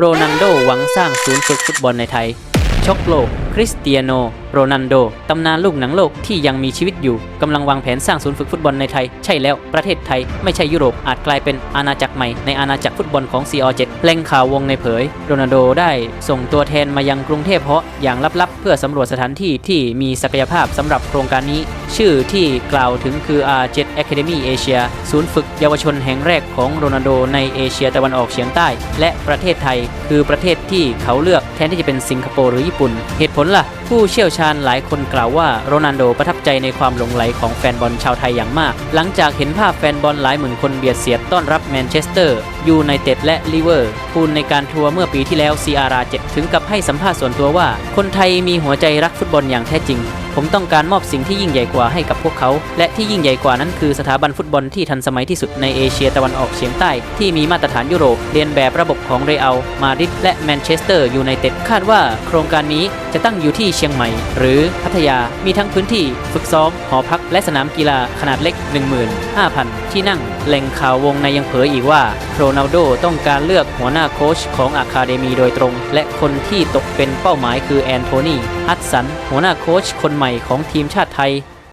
โรนัลโดหวังสร้างศูนย์ฝึกฟุตบอลในไทย ชกโลก คริสเตียโน โรนัลโด ตำนานลูกหนังโลกที่ยังมีชีวิตอยู่ กำลังวางแผนสร้างศูนย์ฝึกฟุตบอลในไทย ใช่แล้ว ประเทศไทย ไม่ใช่ยุโรป อาจกลายเป็นอาณาจักรใหม่ในอาณาจักรฟุตบอลของ CR7 แหล่งข่าววงในเผย โรนัลโดได้ส่งตัวแทนมายังกรุงเทพเพาะอย่างลับๆ เพื่อสำรวจสถานที่ที่มีศักยภาพสำหรับโครงการนี้ ชื่อที่กล่าวถึงคือ R7 Academy Asia ศูนย์ฝึกเยาวชนแห่งแรกของโรนัลโดในเอเชียตะวันออกเฉียงใต้ และประเทศไทย คือประเทศที่เขาเลือกแทนที่จะเป็นสิงคโปร์หรือญี่ปุ่น เหตุผลล่ะ ผู้เชี่ยวชาญหลายคนกล่าวว่าโรนัลโดประทับใจในความหลงไหลของแฟนบอลชาวไทยอย่างมาก หลังจากเห็นภาพแฟนบอลหลายหมื่นคนเบียดเสียดต้อนรับแมนเชสเตอร์ยูไนเต็ดและลิเวอร์พูลในการทัวร์เมื่อปีที่แล้ว CR7 ถึงกับให้สัมภาษณ์ส่วนตัวว่า คนไทยมีหัวใจรักฟุตบอลอย่างแท้จริง ผมต้องการมอบสิ่งที่ยิ่งใหญ่กว่าให้กับพวกเขา และที่ยิ่งใหญ่กว่านั้นคือสถาบันฟุตบอลที่ทันสมัยที่สุดในเอเชียตะวันออกเฉียงใต้ ที่มีมาตรฐานยุโรปเรียนแบบระบบของเรอัลมาดริดและแมนเชสเตอร์ยูไนเต็ดคาดว่าโครงการนี้จะตั้งอยู่ที่เชียงใหม่ หรือพัทยามีทั้งพื้นที่ฝึกซ้อมหอพักและสนามกีฬาขนาดเล็ก 15,000 ที่นั่งแหล่งข่าววงในยังเผยอีกว่าโรนัลโดต้องการเลือกหัวหน้าโค้ชของอาคาเดมีโดยตรง และคนที่ตกเป็นเป้าหมายคือแอนโทนีฮัตสันหัวหน้าโค้ชคนใหม่ม่ของทีมชาติไทย